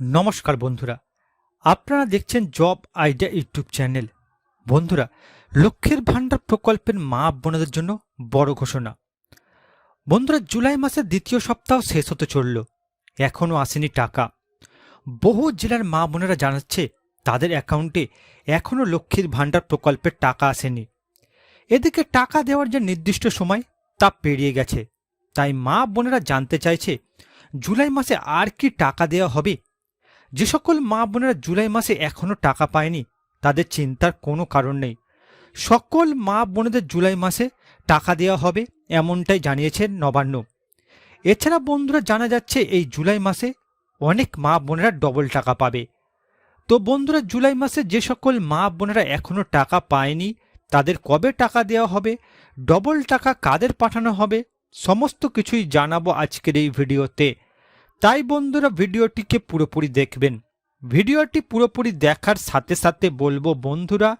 নমস্কার বন্ধুরা, আপনারা দেখছেন জব আইডিয়া ইউটিউব চ্যানেল। বন্ধুরা, লক্ষ্মীর ভাণ্ডার প্রকল্পের মা বোনদের জন্য বড় ঘোষণা। বন্ধুরা, জুলাই মাসের দ্বিতীয় সপ্তাহ শেষ হতে চলল এখনও আসেনি টাকা। বহু জেলার মা বোনেরা জানাচ্ছে, তাদের অ্যাকাউন্টে এখনও লক্ষ্মীর ভাণ্ডার প্রকল্পের টাকা আসেনি। এদিকে টাকা দেওয়ার যে নির্দিষ্ট সময়, তা পেরিয়ে গেছে। তাই মা বোনেরা জানতে চাইছে, জুলাই মাসে আর কি টাকা দেওয়া হবে যে সকল মা বোনেরা জুলাই মাসে এখনও টাকা পায়নি, তাদের চিন্তার কোনো কারণ নেই। সকল মা বোনেদের জুলাই মাসে টাকা দেওয়া হবে এমনটাই জানিয়েছেন নবান্ন। এছাড়া বন্ধুরা জানা যাচ্ছে, এই জুলাই মাসে অনেক মা বোনেরা ডবল টাকা পাবে। তো বন্ধুরা, জুলাই মাসে যে সকল মা বোনেরা এখনও টাকা পায়নি, তাদের কবে টাকা দেওয়া হবে, ডবল টাকা কাদের পাঠানো হবে, সমস্ত কিছুই জানাব আজকের এই ভিডিওতে। তাই বন্ধুরা ভিডিওটিকে পুরোপুরি দেখবেন। ভিডিওটি পুরোপুরি দেখার সাথে সাথে বলব বন্ধুরা,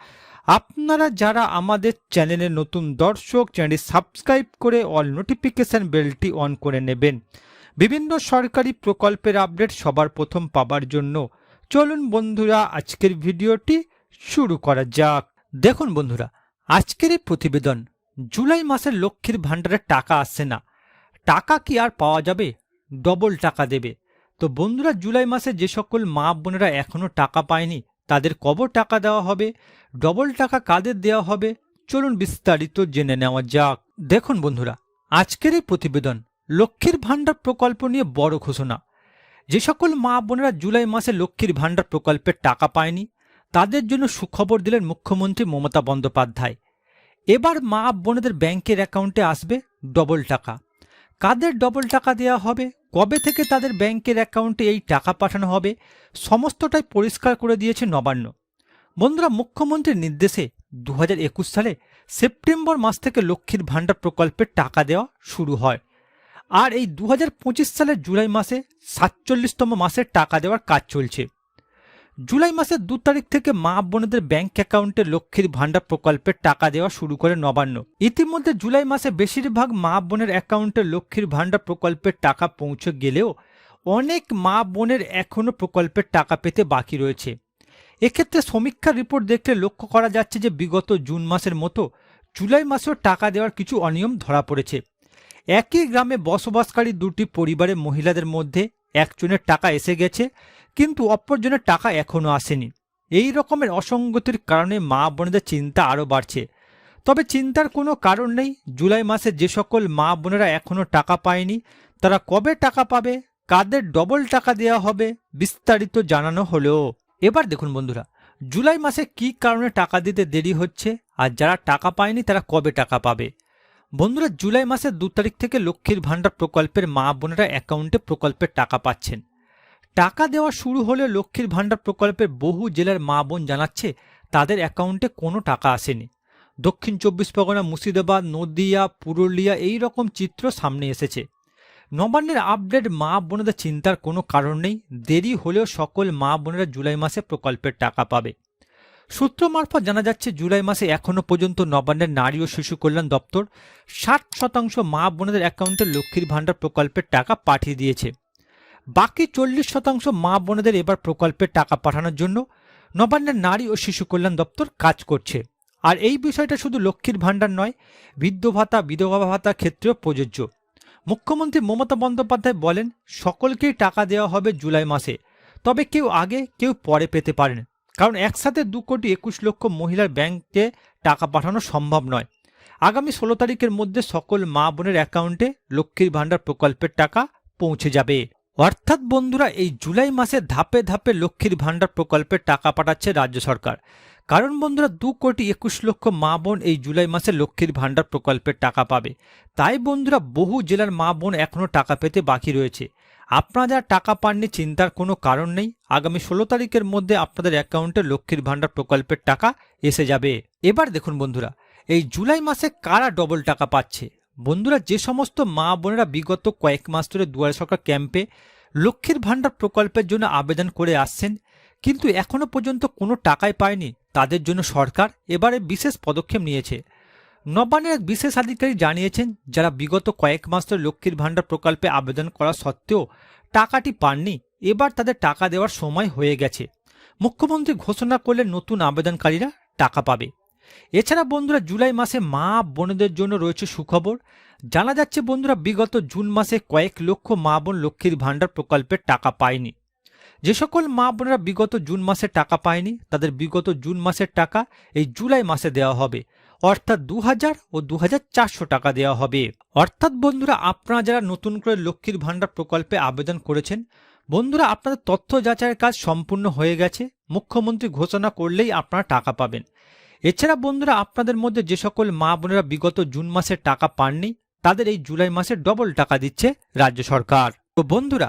আপনারা যারা আমাদের চ্যানেলে নতুন দর্শক, চ্যানেলটি সাবস্ক্রাইব করে অল নোটিফিকেশান বেলটি অন করে নেবেন। বিভিন্ন সরকারি প্রকল্পের আপডেট সবার প্রথম পাবার জন্য চলুন বন্ধুরা, আজকের ভিডিওটি শুরু করা যাক। দেখুন বন্ধুরা, আজকের এই প্রতিবেদন, জুলাই মাসের লক্ষ্মীর ভাণ্ডারে টাকা আসছে না। টাকা কি আর পাওয়া যাবে? ডবল টাকা দেবে। তো বন্ধুরা, জুলাই মাসে যে সকল মা বোনেরা এখনও টাকা পায়নি, তাদের কবর টাকা দেওয়া হবে। ডবল টাকা কাদের দেওয়া হবে, চলুন বিস্তারিত জেনে নেওয়া যাক। দেখুন বন্ধুরা, আজকের এই প্রতিবেদন লক্ষ্মীর ভাণ্ডার প্রকল্প নিয়ে বড় ঘোষণা। যে সকল মা বোনেরা জুলাই মাসে লক্ষ্মীর ভাণ্ডার প্রকল্পের টাকা পায়নি, তাদের জন্য সুখবর দিলেন মুখ্যমন্ত্রী মমতা বন্দ্যোপাধ্যায়। এবার মা বোনেদের ব্যাংকের অ্যাকাউন্টে আসবে ডবল টাকা। কাদের ডবল টাকা দেওয়া হবে? কবে থেকে তাদের ব্যাংকের অ্যাকাউন্টে এই টাকা পাঠানো হবে? সমস্তটাই পরিষ্কার করে দিয়েছে নবান্ন। বন্ধুরা, মুখ্যমন্ত্রীর নির্দেশে দু হাজার একুশ সালে সেপ্টেম্বর মাস থেকে লক্ষ্মীর ভাণ্ডার প্রকল্পের টাকা দেওয়া শুরু হয়। আর এই দু হাজার পঁচিশ সালের জুলাই মাসে সাতচল্লিশতম মাসের টাকা দেওয়ার কাজ চলছে। জুলাই মাসের দু তারিখ থেকে মা বোনেদের ব্যাংক অ্যাকাউন্টে লক্ষ্মীর ভাণ্ডার প্রকল্পের টাকা দেওয়া শুরু করে নবান্ন। ইতিমধ্যে জুলাই মাসে বেশিরভাগ মা বোনের অ্যাকাউন্টে লক্ষ্মীর ভাণ্ডার প্রকল্পের টাকা পৌঁছে গেলেও অনেক মা বোনের এখনও প্রকল্পের টাকা পেতে বাকি রয়েছে। এক্ষেত্রে সমীক্ষা রিপোর্ট দেখলে লক্ষ্য করা যাচ্ছে যে বিগত জুন মাসের মতো জুলাই মাসেও টাকা দেওয়ার কিছু অনিয়ম ধরা পড়েছে। একই গ্রামে বসবাসকারী দুটি পরিবারের মহিলাদের মধ্যে একজনের টাকা এসে গেছে, কিন্তু অপরজনের টাকা এখনও আসেনি। এই রকমের অসঙ্গতির কারণে মা বোনেদের চিন্তা আরও বাড়ছে। তবে চিন্তার কোনো কারণ নেই, জুলাই মাসে যে সকল মা বোনেরা এখনও টাকা পায়নি, তারা কবে টাকা পাবে, কাদের ডবল টাকা দেওয়া হবে, বিস্তারিত জানানো হলেও। এবার দেখুন বন্ধুরা, জুলাই মাসে কি কারণে টাকা দিতে দেরি হচ্ছে, আর যারা টাকা পায়নি তারা কবে টাকা পাবে? বন্ধুরা জুলাই মাসের দু তারিখ থেকে লক্ষ্মীর ভাণ্ডার প্রকল্পের মা বোনেরা অ্যাকাউন্টে প্রকল্পের টাকা পাচ্ছেন। টাকা দেওয়া শুরু হলে লক্ষ্মীর ভাণ্ডার প্রকল্পের বহু জেলার মা বোন জানাচ্ছে তাদের অ্যাকাউন্টে কোনো টাকা আসেনি। দক্ষিণ চব্বিশ পরগনা, মুর্শিদাবাদ, নদিয়া, পুরুলিয়া এই রকম চিত্র সামনে এসেছে। নবান্নের আপডেট মা বোনেদের চিন্তার কোনো কারণ নেই। দেরি হলেও সকল মা বোনেরা জুলাই মাসে প্রকল্পের টাকা পাবে। সূত্র মারফত জানা যাচ্ছে, জুলাই মাসে এখনও পর্যন্ত নবান্নের নারী ও শিশু কল্যাণ দপ্তর ষাট শতাংশ মা বোনেদের অ্যাকাউন্টে লক্ষ্মীর ভাণ্ডার প্রকল্পের টাকা পাঠিয়ে দিয়েছে। বাকি চল্লিশ শতাংশ মা বোনেদের এবার প্রকল্পের টাকা পাঠানোর জন্য নবান্নের নারী ও শিশু কল্যাণ দপ্তর কাজ করছে। আর এই বিষয়টা শুধু লক্ষ্মীর ভাণ্ডার নয়, বৃদ্ধ ভাতা, বিধবা ভাতা ক্ষেত্রেও প্রযোজ্য। মুখ্যমন্ত্রী মমতা বন্দ্যোপাধ্যায় বলেন, সকলকেই টাকা দেওয়া হবে জুলাই মাসে, তবে কেউ আগে, কেউ পরে পেতে পারেন। কারণ একসাথে দু কোটি একুশ লক্ষ মহিলার ব্যাংকে টাকা পাঠানো সম্ভব নয়। আগামী ষোলো তারিখের মধ্যে সকল মা বোনের অ্যাকাউন্টে লক্ষ্মীর ভাণ্ডার প্রকল্পের টাকা পৌঁছে যাবে। অর্থাৎ বন্ধুরা, এই জুলাই মাসে ধাপে ধাপে লক্ষ্মীর ভাণ্ডার প্রকল্পের টাকা পাঠাচ্ছে রাজ্য সরকার। কারণ বন্ধুরা, দু কোটি একুশ লক্ষ মা বোন এই জুলাই মাসে লক্ষ্মীর ভাণ্ডার প্রকল্পের টাকা পাবে। তাই বন্ধুরা, বহু জেলার মা বোন এখনও টাকা পেতে বাকি রয়েছে। আপনারা যারা টাকা পাননি চিন্তার কোনো কারণ নেই। আগামী ষোলো তারিখের মধ্যে আপনাদের অ্যাকাউন্টে লক্ষ্মীর ভাণ্ডার প্রকল্পের টাকা এসে যাবে। এবার দেখুন বন্ধুরা, এই জুলাই মাসে কারা ডবল টাকা পাচ্ছে? বন্ধুরা, যে সমস্ত মা বোনেরা বিগত কয়েক মাস ধরে দুয়ারে সরকার ক্যাম্পে লক্ষ্মীর ভাণ্ডার প্রকল্পের জন্য আবেদন করে আসছেন, কিন্তু এখনও পর্যন্ত কোনো টাকাই পায়নি। তাদের জন্য সরকার এবারে বিশেষ পদক্ষেপ নিয়েছে। নবান্নের এক বিশেষ আধিকারিক জানিয়েছেন, যারা বিগত কয়েক মাস ধরে লক্ষ্মীর ভাণ্ডার প্রকল্পে আবেদন করা সত্ত্বেও টাকাটি পাননি, এবার তাদের টাকা দেওয়ার সময় হয়ে গেছে। মুখ্যমন্ত্রী ঘোষণা করলে নতুন আবেদনকারীরা টাকা পাবে। এছাড়া বন্ধুরা, জুলাই মাসে মা বোনদের জন্য রয়েছে সুখবর। জানা যাচ্ছে, বন্ধুরা, বিগত জুন মাসে কয়েক লক্ষ মা বোন লক্ষ্মীর ভাণ্ডার প্রকল্পের টাকা পায়নি। যে সকল মা বোনেরা বিগত জুন মাসে টাকা পায়নি, তাদের বিগত জুন মাসের টাকা এই জুলাই মাসে দেওয়া হবে। অর্থাৎ দু হাজার ও দু টাকা দেওয়া হবে। অর্থাৎ বন্ধুরা, আপনারা যারা নতুন করে লক্ষ্মীর ভাণ্ডার প্রকল্পে আবেদন করেছেন, বন্ধুরা, আপনাদের তথ্য যাচাইয়ের কাজ সম্পূর্ণ হয়ে গেছে। মুখ্যমন্ত্রী ঘোষণা করলেই আপনারা টাকা পাবেন। এছাড়া বন্ধুরা, আপনাদের মধ্যে যে সকল মা বোনেরা বিগত জুন মাসের টাকা পাননি, তাদের এই জুলাই মাসে ডবল টাকা দিচ্ছে রাজ্য সরকার। তো বন্ধুরা